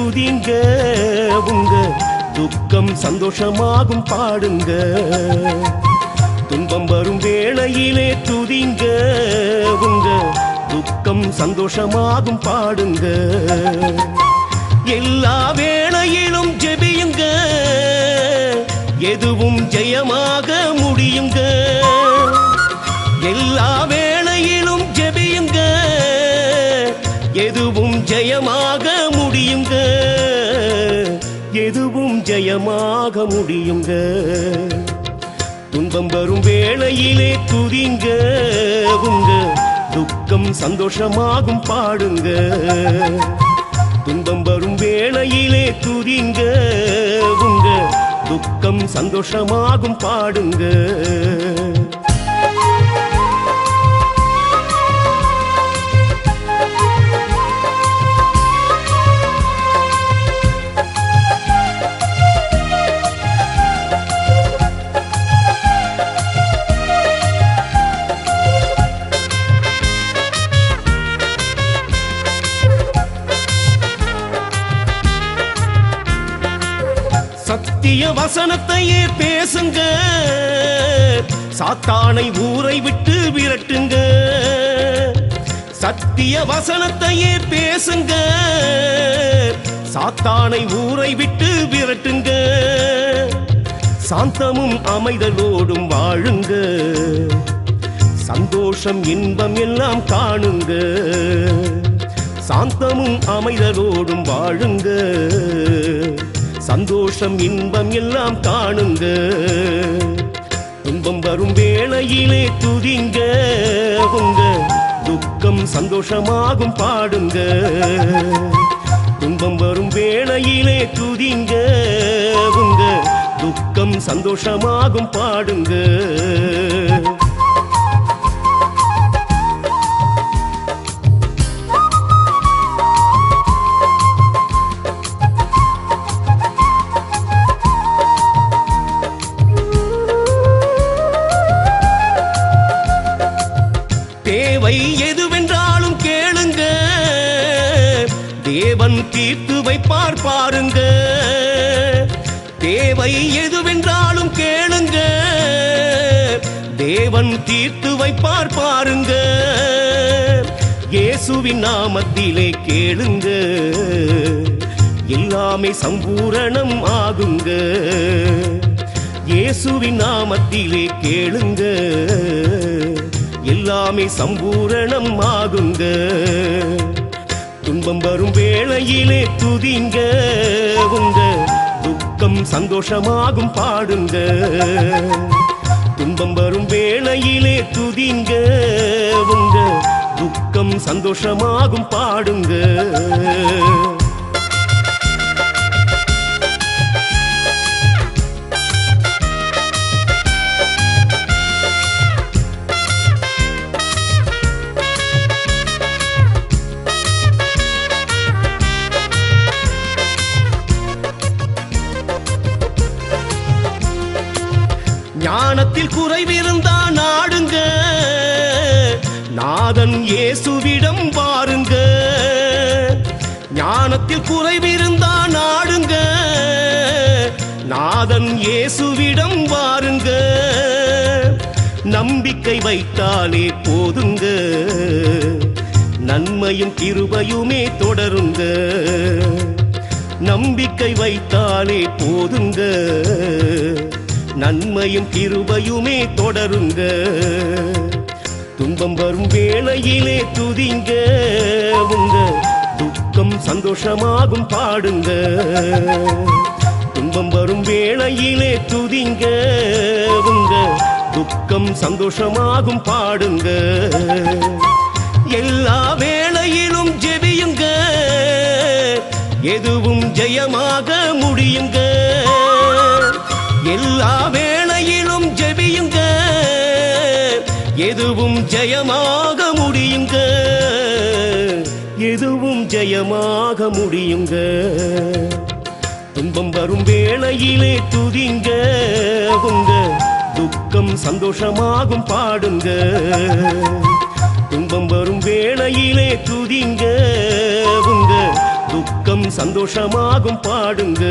துதிங்க உங்க துக்கம் சந்தோஷமாகும் பாடுங்க. துன்பம் வரும் வேளையிலே துதிங்க உங்க துக்கம் சந்தோஷமாகும் பாடுங்க. எல்லா வேளையிலும் ஜெபியுங்க எதுவும் ஜெயமாக முடியுங்க. எதுவும் ஜெயமாக முடியுங்க. துன்பம் வரும் வேளையிலே துதிங்க உங்க துக்கம் சந்தோஷமாகும் பாடுங்க. துன்பம் வரும் வேளையிலே துதிங்க உங்க துக்கம் சந்தோஷமாகும் பாடுங்க. சத்திய வசனத்தையே பேசுங்க. சாத்தானை ஊரை விட்டு விரட்டுங்க. சத்திய வசனத்தையே பேசுங்க. சாத்தானை ஊரை விட்டு விரட்டுங்க. சாந்தமும் அமைதலோடும் வாழுங்க. சந்தோஷம் இன்பம் எல்லாம் காணுங்க. சாந்தமும் அமைதலோடும் வாழுங்க. சந்தோஷம் இன்பம் எல்லாம் காணுங்க. துன்பம் வரும் வேளையிலே துதிங்க உங்க துக்கம் சந்தோஷமாகும் பாடுங்க. துன்பம் வரும் வேளையிலே துதிங்க உங்க துக்கம் சந்தோஷமாகும் பாடுங்க. தேவன் தீர்த்து வைப்பார் பாருங்க. தேவை எதுவென்றாலும் கேளுங்க. தேவன் தீர்த்து வைப்பார் பாருங்க. இயேசுவின் நாமத்திலே கேளுங்க. எல்லாமே சம்பூரணம் ஆகுங்க. இயேசுவின் நாமத்திலே கேளுங்க. எல்லாமே சம்பூரணம் ஆகுங்க. துன்பம் வரும் வேளையிலே துதிங்க உங்க துக்கம் சந்தோஷமாகும் பாடுங்க. துன்பம் வரும் வேளையிலே துதிங்க உங்க துக்கம் சந்தோஷமாகும் பாடுங்க. ஞானத்தில் குறைவிருந்தா நாடுங்க. நாதன் இயேசுவிடம் பாருங்க ஞானத்தில் குறைவிருந்தா நாடுங்க. நாதன் இயேசுவிடம் வாருங்க. நம்பிக்கை வைத்தாலே போதுங்க. நன்மையும் கிருபையுமே தொடருங்க. நம்பிக்கை வைத்தாலே போதுங்க. நன்மையும் கிருபையுமே தொடருங்க. துன்பம் வரும் வேளையிலே துதிங்க. உங்க துக்கம் சந்தோஷமாகும் பாடுங்க. துன்பம் வரும் வேளையிலே துதிங்க. உங்க துக்கம் சந்தோஷமாகும் பாடுங்க. எல்லா வேளையிலும் ஜெபியுங்க. எதுவும் ஜெயமாக முடியுங்க. எதுவும் ஜெயமாக முடியுங்க. எதுவும் ஜெயமாக முடியுங்க. துன்பம் வரும் வேளையிலே துதிங்க. உங்க துக்கம் சந்தோஷமாகும் பாடுங்க. துன்பம் வரும் வேளையிலே துதிங்க. உங்க துக்கம் சந்தோஷமாகும் பாடுங்க.